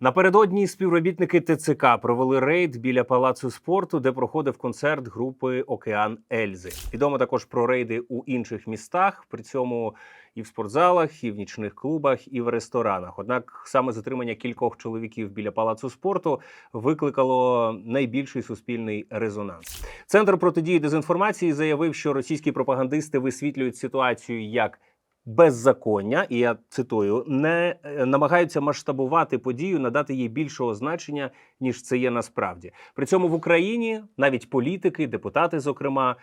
Напередодні співробітники ТЦК провели рейд біля палацу спорту, де проходив концерт групи Океан Ельзи. Відомо також про рейди у інших містах, при цьому і в спортзалах, і в нічних клубах, і в ресторанах. Однак саме затримання кількох чоловіків біля палацу спорту викликало найбільший суспільний резонанс. Центр протидії дезінформації заявив, що російські пропагандисти висвітлюють ситуацію як беззаконня, і я цитую, не е, намагаються масштабувати подію, надати їй більшого значення, ніж це є насправді. При цьому в Україні навіть політики, депутати, зокрема,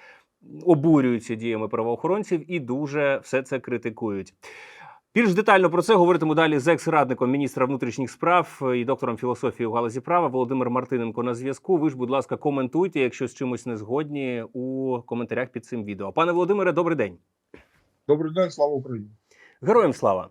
обурюються діями правоохоронців і дуже все це критикують. Більш детально про це говоритиму далі з екс-радником міністра внутрішніх справ і доктором філософії у галузі права Володимир Мартиненко на зв'язку. Ви ж, будь ласка, коментуйте, якщо з чимось не згодні у коментарях під цим відео. Пане Володимире, добрий день. Добрий день, слава Україні. Героям слава.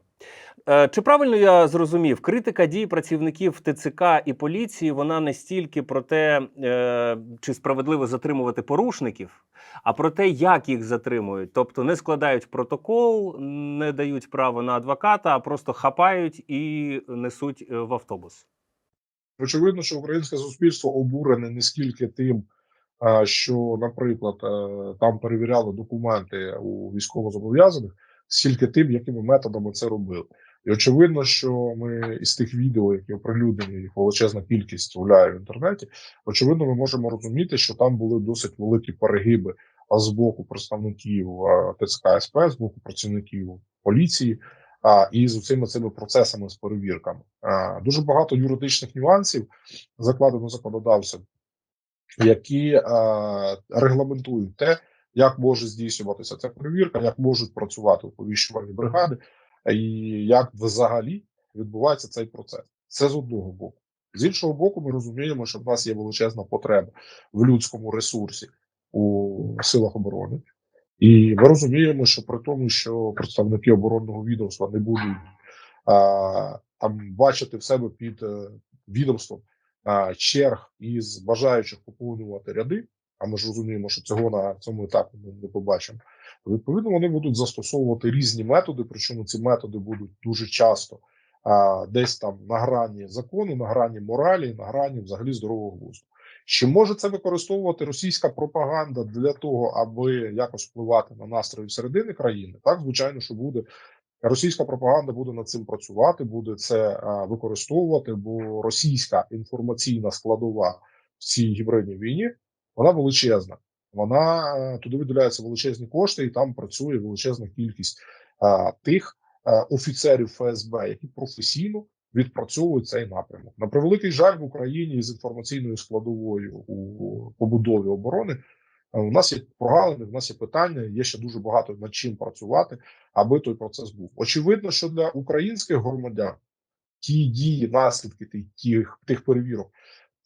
Е, Чи правильно я зрозумів, критика дій працівників ТЦК і поліції вона не стільки про те, е, чи справедливо затримувати порушників, а про те, як їх затримують. Тобто не складають протокол, не дають право на адвоката, а просто хапають і несуть е, в автобус. Очевидно, що українське суспільство обурене не скільки тим, що, наприклад, е, там перевіряли документи у військовозобов'язаних, скільки тим, якими методами це робили. І очевидно, що ми із тих відео, які оприлюднені, їх величезна кількість гуляє в інтернеті. Очевидно, ми можемо розуміти, що там були досить великі перегиби з боку представників ТЦК СП, з боку працівників поліції. А і з цими цими процесами з перевірками а, дуже багато юридичних нюансів закладено законодавцем, які а, регламентують те, як може здійснюватися ця перевірка, як можуть працювати оповіщувальні бригади, і як взагалі відбувається цей процес. Це з одного боку. З іншого боку, ми розуміємо, що в нас є величезна потреба в людському ресурсі у силах оборони. І ми розуміємо, що при тому, що представники оборонного відомства не будуть а, там бачити в себе під е, відомством черг із бажаючих поповнювати ряди. А ми ж розуміємо, що цього на цьому етапі ми не побачимо. Відповідно, вони будуть застосовувати різні методи, причому ці методи будуть дуже часто а, десь там на грані закону, на грані моралі, на грані взагалі здорового глузду. Чи може це використовувати російська пропаганда для того, аби якось впливати на настрої середини країни? Так, звичайно, що буде російська пропаганда буде над цим працювати, буде це використовувати, бо російська інформаційна складова в цій гібридній війні вона величезна. Вона е, туди виділяються величезні кошти, і там працює величезна кількість а, тих а, офіцерів ФСБ, які професійно відпрацьовують цей напрямок. На превеликий жаль в Україні з інформаційною складовою у побудові оборони. Е, У нас є прогалини, у нас є питання, є ще дуже багато над чим працювати, аби той процес був. Очевидно, що для українських громадян ті дії, наслідки тих, тих, тих перевірок,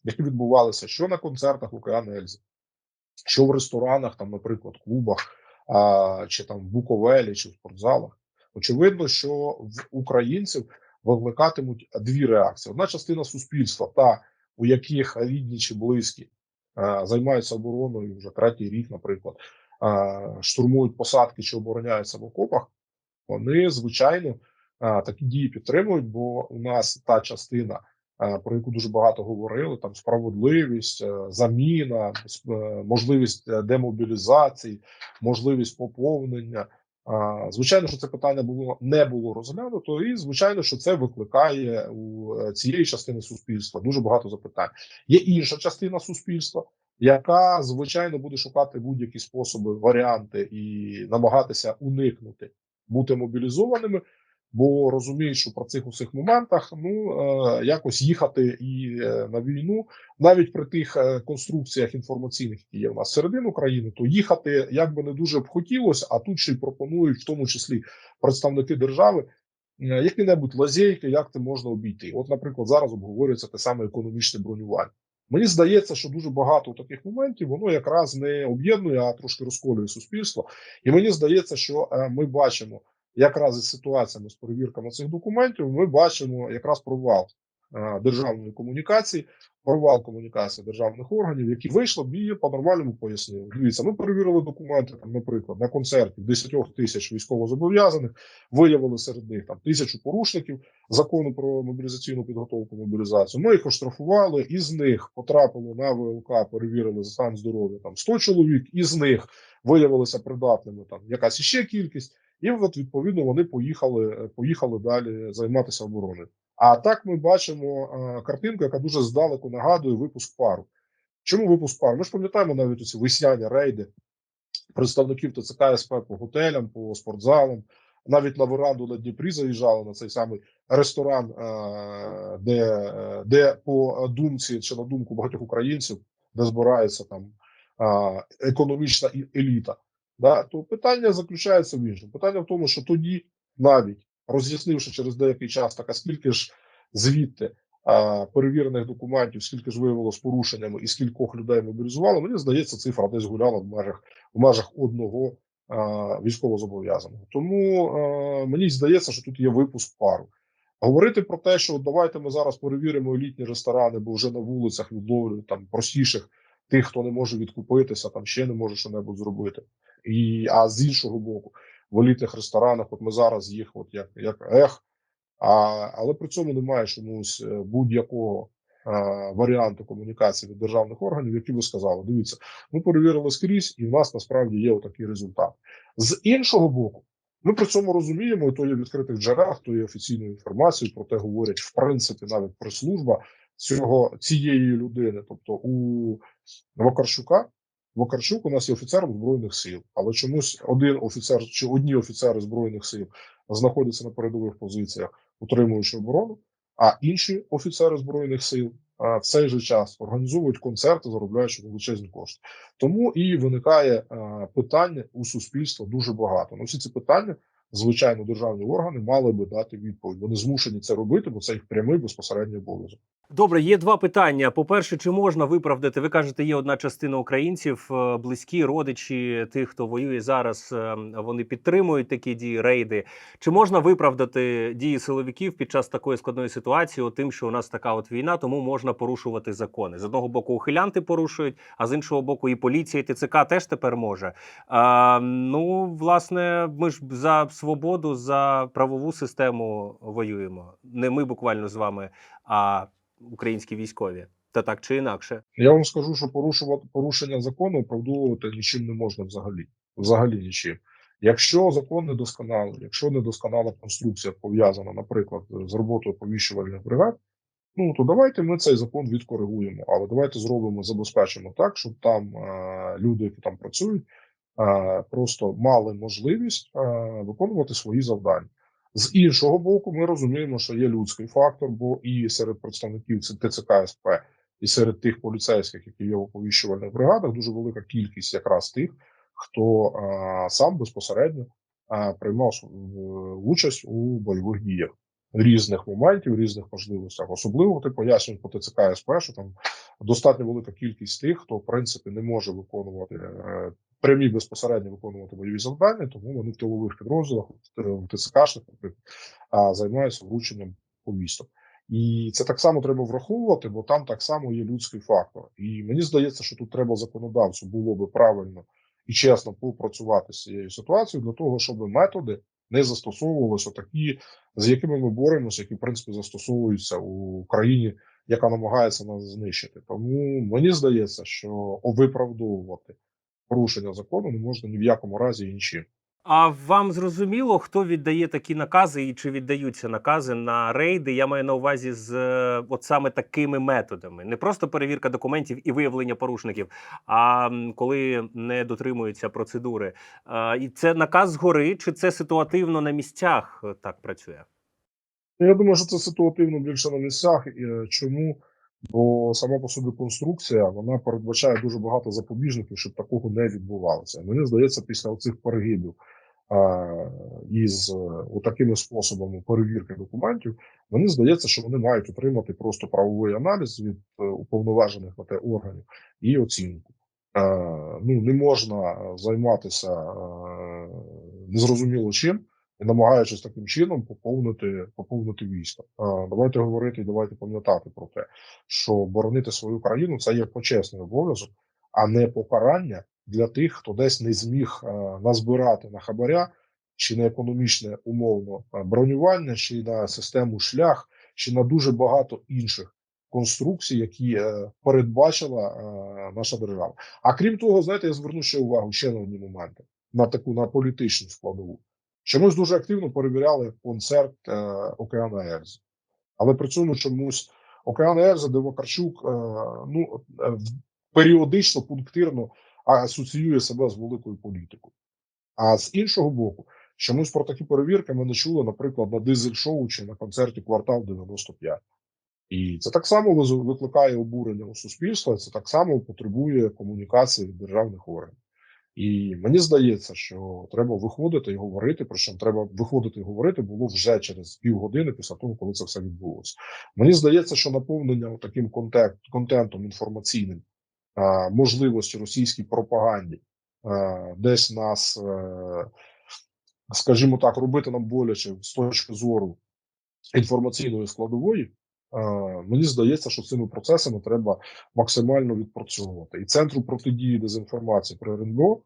які відбувалися що на концертах Океан Ельзи, що в ресторанах, там, наприклад, клубах, а, чи там в Буковелі, чи в спортзалах. Очевидно, що в українців викликатимуть дві реакції: одна частина суспільства, та у яких рідні чи близькі займаються обороною вже третій рік, наприклад, штурмують посадки чи обороняються в окопах. Вони звичайно такі дії підтримують, бо у нас та частина, про яку дуже багато говорили: там справедливість, е, заміна, е, можливість е, демобілізації, можливість поповнення. Звичайно, що це питання було не було розглянуто, і звичайно, що це викликає у е, цієї частини суспільства дуже багато запитань. Є інша частина суспільства, яка звичайно буде шукати будь-які способи, варіанти і намагатися уникнути бути мобілізованими, бо розуміють, що про цих усіх моментах ну е, якось їхати і е, на війну, навіть при тих е, конструкціях інформаційних, які є в нас середину країни, то їхати як би не дуже б хотілося, а тут ще й пропонують, в тому числі представники держави. е, Які-небудь лазейки, як це можна обійти? От, наприклад, зараз обговорюється те саме економічне бронювання. Мені здається, що дуже багато таких моментів воно якраз не об'єднує, а трошки розколює суспільство. І мені здається, що ми бачимо якраз із ситуаціями з перевірками цих документів, ми бачимо якраз провал е, державної комунікації, провал комунікації державних органів, які вийшли б і по-нормальному пояснили. Дивіться, ми перевірили документи, там, наприклад, на концерті 10 тисяч військовозобов'язаних, виявили серед них там тисячу порушників закону про мобілізаційну підготовку мобілізацію. Ми їх оштрафували, із них потрапило на ВЛК, перевірили за стан здоров'я там 100 чоловік, із них виявилися придатними там якась іще кількість, і от відповідно вони поїхали, е, поїхали далі займатися обороною. А так ми бачимо е, картинку, яка дуже здалеку нагадує випуск пару. Чому випуск пару? Ми ж пам'ятаємо навіть ці весняні рейди представників ТЦК СП по готелям, по спортзалам. Навіть на веранду на Дніпрі заїжджали на цей самий ресторан, е, де, де по думці чи на думку багатьох українців, де збирається там економічна еліта. Да? То питання заключається в іншому. Питання в тому, що тоді, навіть роз'яснивши через деякий час, так а скільки ж звідти а, перевірених документів, скільки ж виявило з порушеннями і скількох людей мобілізували, мені здається, цифра десь гуляла в межах в межах одного військовозобов'язаного. Тому а, мені здається, що тут є випуск пару. Говорити про те, що давайте ми зараз перевіримо елітні ресторани, бо вже на вулицях відловлюють там простіших тих, хто не може відкупитися, там ще не може що-небудь зробити. І а з іншого боку, в елітних ресторанах, от ми зараз їх, от як, як ех, а, але при цьому немає чомусь е, будь-якого е, варіанту комунікації від державних органів, які ви сказали. Дивіться, ми перевірили скрізь, і в нас насправді є отакий результат. З іншого боку, ми при цьому розуміємо, і то є в відкритих джерелах, то є офіційною інформацією, про те говорять в принципі навіть прес-служба цього цієї людини, тобто у Вакарчука. Вакарчук у нас є офіцером збройних сил, але чомусь один офіцер чи одні офіцери збройних сил знаходяться на передових позиціях, утримуючи оборону, а інші офіцери збройних сил в цей же час організовують концерти, заробляючи величезні кошти. Тому і виникає питання у суспільства дуже багато. На всі ці питання, звичайно, державні органи мали би дати відповідь. Вони змушені це робити, бо це їх прямий безпосередній обов'язок. Добре, є два питання. По-перше, чи можна виправдати? Ви кажете, є одна частина українців, е, близькі родичі тих, хто воює зараз. е, Вони підтримують такі дії, рейди. Чи можна виправдати дії силовиків під час такої складної ситуації, от тим, що у нас така от війна, тому можна порушувати закони. З одного боку, ухилянти порушують, а з іншого боку, і поліція, і ТЦК теж тепер може. А, ну, власне, ми ж за свободу, за правову систему воюємо. Не ми буквально з вами, а українські військові. Та так чи інакше. Я вам скажу, що порушувати порушення закону оправдовувати нічим не можна взагалі. Взагалі нічим. Якщо закон недосконалий, якщо недосконала конструкція пов'язана, наприклад, з роботою повіщувальних бригад, ну то давайте ми цей закон відкоригуємо, але давайте зробимо, забезпечимо так, щоб там е, люди, які там працюють, просто мали можливість виконувати свої завдання. З іншого боку, ми розуміємо, що є людський фактор, бо і серед представників ТЦК СП, і серед тих поліцейських, які є в оповіщувальних бригадах, дуже велика кількість якраз тих, хто сам безпосередньо приймав участь у бойових діях різних моментів, різних можливостях. Особливо ти пояснюєш по ТЦК СП, що там достатньо велика кількість тих, хто в принципі не може виконувати е, прямі безпосередньо виконувати бойові завдання, тому вони в тилових підрозділах, в а, займаються врученням повісток. І це так само треба враховувати, бо там так само є людський фактор. І мені здається, що тут треба законодавцю було би правильно і чесно попрацювати з цією ситуацією для того, щоб методи не застосовувалися такі, з якими ми боремося, які в принципі застосовуються у країні, яка намагається нас знищити. Тому мені здається, що виправдовувати порушення закону не можна ні в якому разі іншим. А вам зрозуміло, хто віддає такі накази і чи віддаються накази на рейди? Я маю на увазі з е, от саме такими методами, не просто перевірка документів і виявлення порушників, а коли не дотримуються процедури. І це наказ згори, чи це ситуативно на місцях е, так працює? Ну, Я думаю, що це ситуативно більше на місцях. Е, Чому? Бо сама по собі конструкція вона передбачає дуже багато запобіжників, щоб такого не відбувалося. Мені здається, після цих перегибів із е, такими способами перевірки документів, мені здається, що вони мають отримати просто правовий аналіз від е, уповноважених на те органів і оцінку. Е, ну не можна займатися незрозуміло чим і намагаючись таким чином поповнити поповнити військо. Давайте говорити, давайте пам'ятати про те, що боронити свою країну це є почесний обов'язок, а не покарання для тих, хто десь не зміг назбирати на хабаря чи на економічне умовно бронювання, чи на систему шлях, чи на дуже багато інших конструкцій, які е, передбачила е, наша держава. А крім того, знаєте, я зверну ще увагу ще на одні моменти на таку на політичну складову. Чомусь дуже активно перевіряли концерт е, Океана Ельзи. Але при цьому чомусь Океан Ельзи, де Вакарчук е, ну, е, періодично, пунктирно асоціює себе з великою політикою. А з іншого боку, чомусь про такі перевірки ми не чули, наприклад, на дизель-шоу чи на концерті Квартал 95. І це так само викликає обурення у суспільства, це так само потребує комунікації від державних органів. І мені здається, що треба виходити і говорити. Причому треба виходити і говорити було вже через півгодини після того, коли це все відбулося. Мені здається, що наповнення таким контент, контентом інформаційним можливості російській пропаганді десь нас, е, скажімо так, робити нам боляче з точки зору інформаційної складової. Мені здається, що цими процесами треба максимально відпрацьовувати. І центру протидії дезінформації при РНБО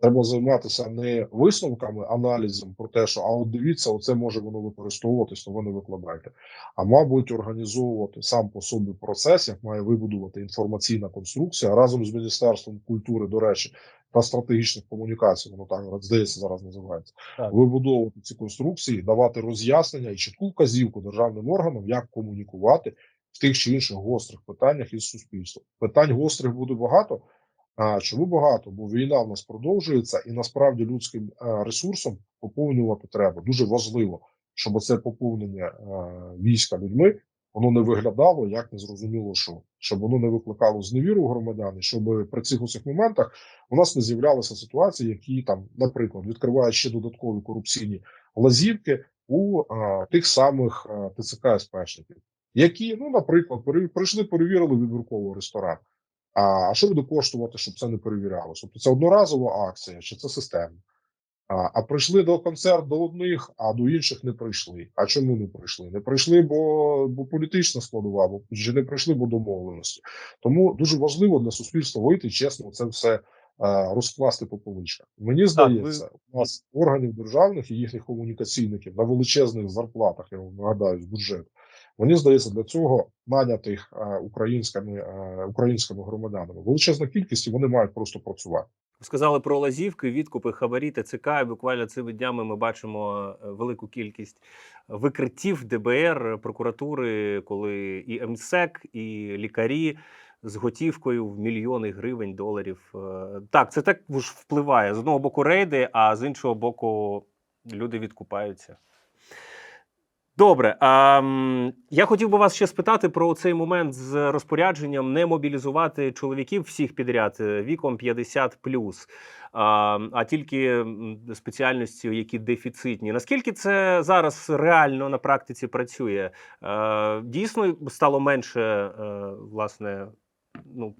треба займатися не висновками, аналізом про те, що а от дивіться, оце може воно використовуватись, то ви не викладайте. А мабуть, організовувати сам по собі процес, як має вибудувати інформаційна конструкція разом з міністерством культури, до речі, та стратегічних комунікацій, воно так здається зараз називається. Так. Вибудовувати ці конструкції, давати роз'яснення і чітку вказівку державним органам, як комунікувати в тих чи інших гострих питаннях із суспільством. Питань гострих буде багато. А чому багато? Бо війна в нас продовжується, і насправді людським е, ресурсом поповнювати треба. Дуже важливо, щоб це поповнення е, війська людьми воно не виглядало як незрозуміло що, щоб воно не викликало зневіру громадян, і щоб при цих усіх моментах у нас не з'являлися ситуації, які там, наприклад, відкривають ще додаткові корупційні лазівки у е, тих самих е, ТЦК СПшників, які, ну, наприклад, пере- прийшли, перевірили вибірково ресторан. А що буде коштувати, щоб це не перевірялося? Тобто це одноразова акція чи це системна? А, а прийшли до концерт до одних, а до інших не прийшли. А чому не прийшли? Не прийшли, бо, бо політична складова, бо чи не прийшли, бо домовленості. Тому дуже важливо для суспільства вийти чесно це все а, розкласти по поличках. Мені здається, у нас органів державних і їхніх комунікаційників на величезних зарплатах, я вам нагадаю, з бюджету. Мені здається, для цього нанятих е, українськими е, українськими громадянами величезна кількість, і вони мають просто працювати. Сказали про лазівки, відкупи, хабарі, ТЦК. І буквально цими днями ми бачимо е, велику кількість викриттів ДБР, прокуратури, коли і МСЕК, і лікарі з готівкою в мільйони гривень, доларів. Е, Так, це так впливає. З одного боку рейди, а з іншого боку, люди відкупаються. Добре, а, я хотів би вас ще спитати про цей момент з розпорядженням не мобілізувати чоловіків всіх підряд е, віком 50 а, а тільки м, спеціальності, які дефіцитні. Наскільки це зараз реально на практиці працює? Е, Дійсно стало менше е, власне, ну.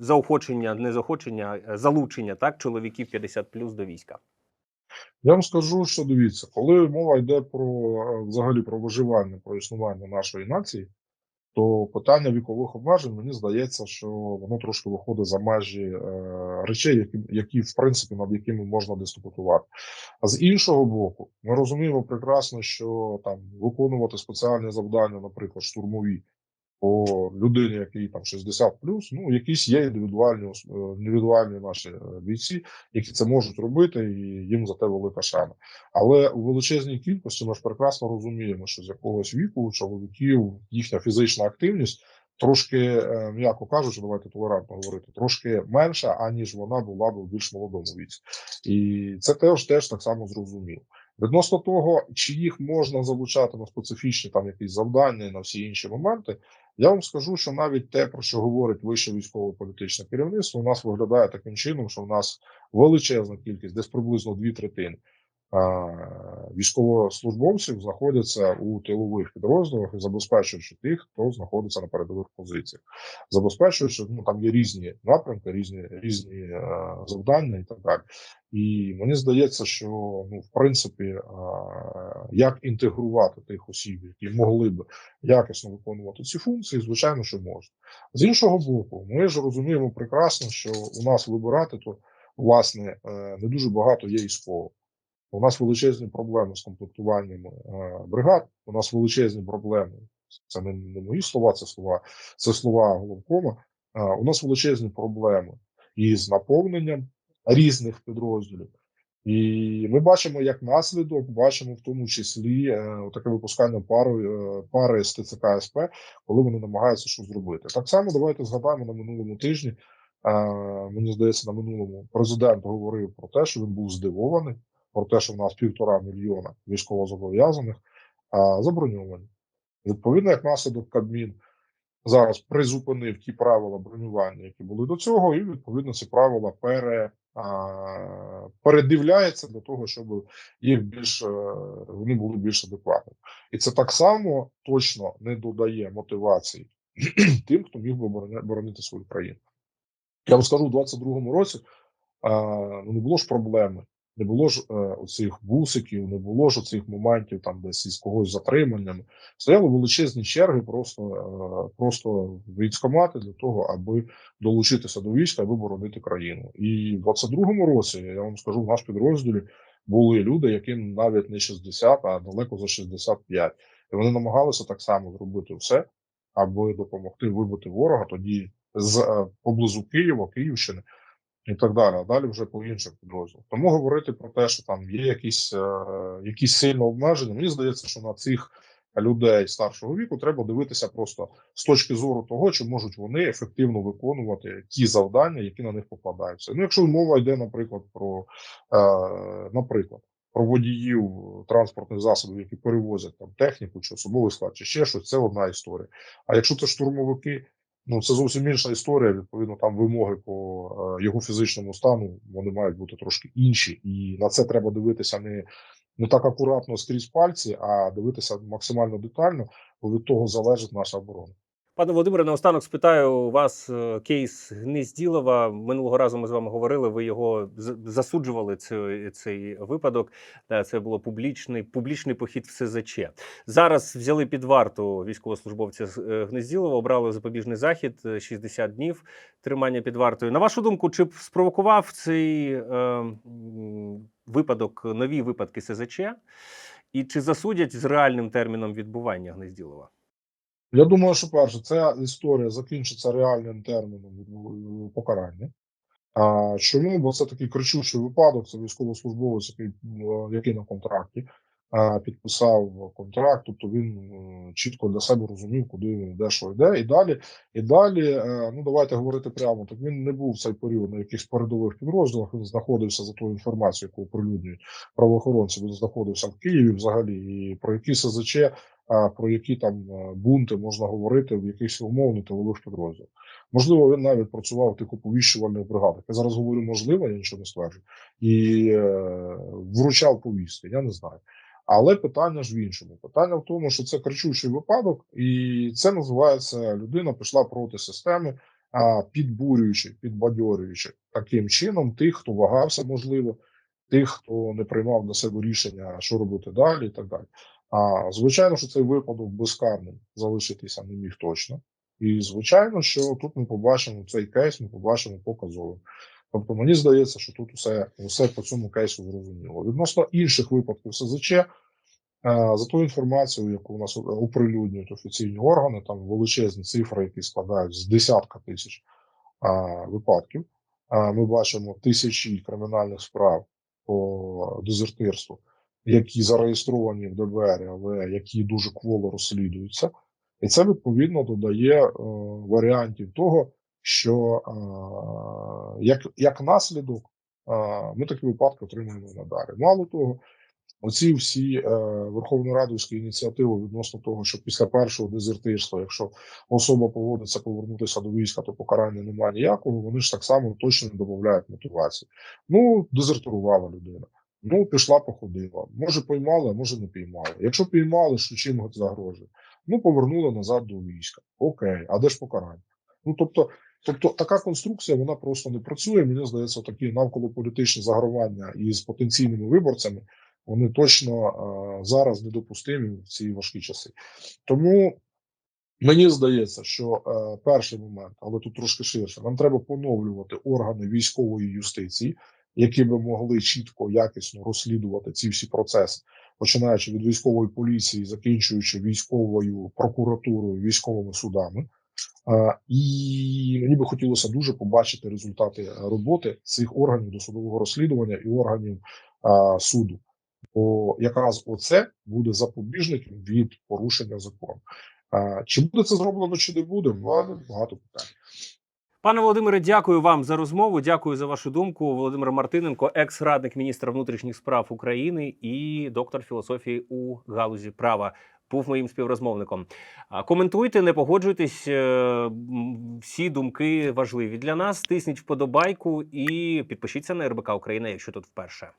Заохочення, не заохочення, залучення так чоловіків 50 до війська. Я вам скажу, що дивіться, коли мова йде про е, взагалі про виживання, про існування нашої нації, то питання вікових обмежень мені здається, що воно трошки виходить за межі е, речей, які, які в принципі над якими можна дискутувати. А з іншого боку, ми розуміємо прекрасно, що там виконувати спеціальні завдання, наприклад, штурмові по людині, який там 60 ну якісь є індивідуальні е, індивідуальні наші е, бійці, які це можуть робити, і їм за те велика шана. Але у величезній кількості ми ж прекрасно розуміємо, що з якогось віку у чоловіків їхня фізична активність трошки, е, м'яко кажучи, давайте толерантно говорити, трошки менша, аніж вона була б у більш молодому віці. І це теж теж так само зрозуміло. Відносно того, чи їх можна залучати на специфічні там якісь завдання на всі інші моменти, я вам скажу, що навіть те, про що говорить вище військово-політичне керівництво, у нас виглядає таким чином, що в нас величезна кількість, десь приблизно дві третини військовослужбовців знаходяться у тилових підрозділах і забезпечуючи тих, хто знаходиться на передових позиціях, забезпечуючи, ну там є різні напрямки, різні різні е, завдання і так далі. І мені здається, що ну в принципі, е, як інтегрувати тих осіб, які могли б якісно виконувати ці функції, звичайно, що можна. З іншого боку, ми ж розуміємо прекрасно, що у нас вибирати то власне е, не дуже багато є військових. У нас величезні проблеми з комплектуванням е, бригад. У нас величезні проблеми. Це не, не мої слова, це слова, це слова головкома. Е, у нас величезні проблеми із наповненням різних підрозділів. І ми бачимо, як наслідок, бачимо в тому числі е, таке випускання пари, пари з ТЦК СП, коли вони намагаються щось зробити. Так само давайте згадаємо на минулому тижні. Мені здається, на минулому президент говорив про те, що він був здивований про те, що в нас півтора мільйона військовозобов'язаних заброньовані. Відповідно, як наслідок Кабмін зараз призупинив ті правила бронювання, які були до цього, і відповідно ці правила пере, передивляється для того, щоб їх більш е, вони були більш адекватними. І це так само точно не додає мотивації тим, хто міг би боронити свою країну. Я вам скажу, у 22-му році не було ж проблеми не було ж е, оцих бусиків, не було ж оцих моментів там десь із когось затриманнями. Стояли величезні черги, просто е, просто в військкомати для того, аби долучитися до війська, аби боронити країну. І в 22-му році я вам скажу, в наш підрозділі були люди, яким навіть не 60, а далеко за 65. І вони намагалися так само зробити все, аби допомогти вибити ворога тоді з е, поблизу Києва, Київщини і так далі. А далі вже по інших підрозділах. Тому говорити про те, що там є якісь е, якісь сильно обмеження. Мені здається, що на цих людей старшого віку треба дивитися просто з точки зору того, чи можуть вони ефективно виконувати ті завдання, які на них покладаються. Ну, якщо мова йде, наприклад, про е, наприклад. Про водіїв транспортних засобів, які перевозять там техніку чи особовий склад, чи ще щось, це одна історія. А якщо це штурмовики, Ну, це зовсім інша історія. Відповідно, там вимоги по е, його фізичному стану вони мають бути трошки інші, і на це треба дивитися не не так акуратно скрізь пальці, а дивитися максимально детально, бо від того залежить наша оборона. Пане Володимире, наостанок спитаю у вас е, кейс Гнезділова. Минулого разу ми з вами говорили. Ви його засуджували цей, цей випадок. Е, Це було публічний публічний похід в СЗЧ. Зараз взяли під варту військовослужбовця е, Гнезділова, обрали запобіжний захід е, 60 днів тримання під вартою. На вашу думку, чи б спровокував цей е, випадок нові випадки СЗЧ? І чи засудять з реальним терміном відбування Гнезділова? Я думаю, що перше, ця історія закінчиться реальним терміном покарання. А чому? Бо це такий кричущий випадок. Це військовослужбовець, який, який на контракті а, підписав контракт. Тобто він чітко для себе розумів, куди він йде, що йде. І далі, і далі, е, ну давайте говорити прямо. Так він не був в цей період на якихось передових підрозділах. Він знаходився за тою інформацією, яку оприлюднюють правоохоронці. Він знаходився в Києві взагалі. І про які СЗЧ, про які там е, бунти можна говорити в якихось умовних тилових підрозділах. Можливо, він навіть працював в тих оповіщувальних бригадах. Я зараз говорю, можливо, я нічого не стверджую, і е, вручав повістки. Я не знаю. Але питання ж в іншому. Питання в тому, що це кричущий випадок, і це називається людина пішла проти системи, а підбурюючи, підбадьорюючи таким чином тих, хто вагався, можливо, тих, хто не приймав для себе рішення, що робити далі, і так далі. А звичайно, що цей випадок безкарним залишитися не міг точно. І звичайно, що тут ми побачимо цей кейс, ми побачимо показовим. Тобто, мені здається, що тут усе, усе по цьому кейсу зрозуміло. Відносно інших випадків СЗЧ, е, за ту інформацію, яку у нас оприлюднюють офіційні органи, там величезні цифри, які складають з десятка тисяч випадків. Ми бачимо тисячі кримінальних справ по дезертирству, які зареєстровані в ДБР, але які дуже кволо розслідуються. І це відповідно додає е, варіантів того, що е, як, як наслідок е, ми такі випадки отримуємо надалі. Мало того, оці всі е, Верховнорадовські ініціативи відносно того, що після першого дезертирства, якщо особа поводиться повернутися до війська, то покарання немає ніякого. Вони ж так само точно не додають мотивації. Ну, дезертирувала людина. Ну, пішла, походила. Може, поймали, а може не піймали. Якщо піймали, що чим загрожує? Ну, повернули назад до війська. Окей, а де ж покарання? Ну тобто, тобто така конструкція вона просто не працює. Мені здається, такі навколо політичні загравання із потенційними виборцями вони точно е, зараз недопустимі в ці важкі часи. Тому мені здається, що е, перший момент, але тут трошки ширше, нам треба поновлювати органи військової юстиції, які би могли чітко, якісно розслідувати ці всі процеси, починаючи від військової поліції, закінчуючи військовою прокуратурою, військовими судами. І мені би хотілося дуже побачити результати роботи цих органів досудового розслідування і органів суду. Бо якраз оце буде запобіжником від порушення закону. Чи буде це зроблено, чи не буде? В багато питань. Пане Володимире, дякую вам за розмову. Дякую за вашу думку. Володимир Мартиненко, екс-радник міністра внутрішніх справ України і доктор філософії у галузі права. Був моїм співрозмовником. Коментуйте, не погоджуйтесь. е, Всі думки важливі для нас. Тисніть вподобайку і підпишіться на РБК Україна, якщо тут вперше.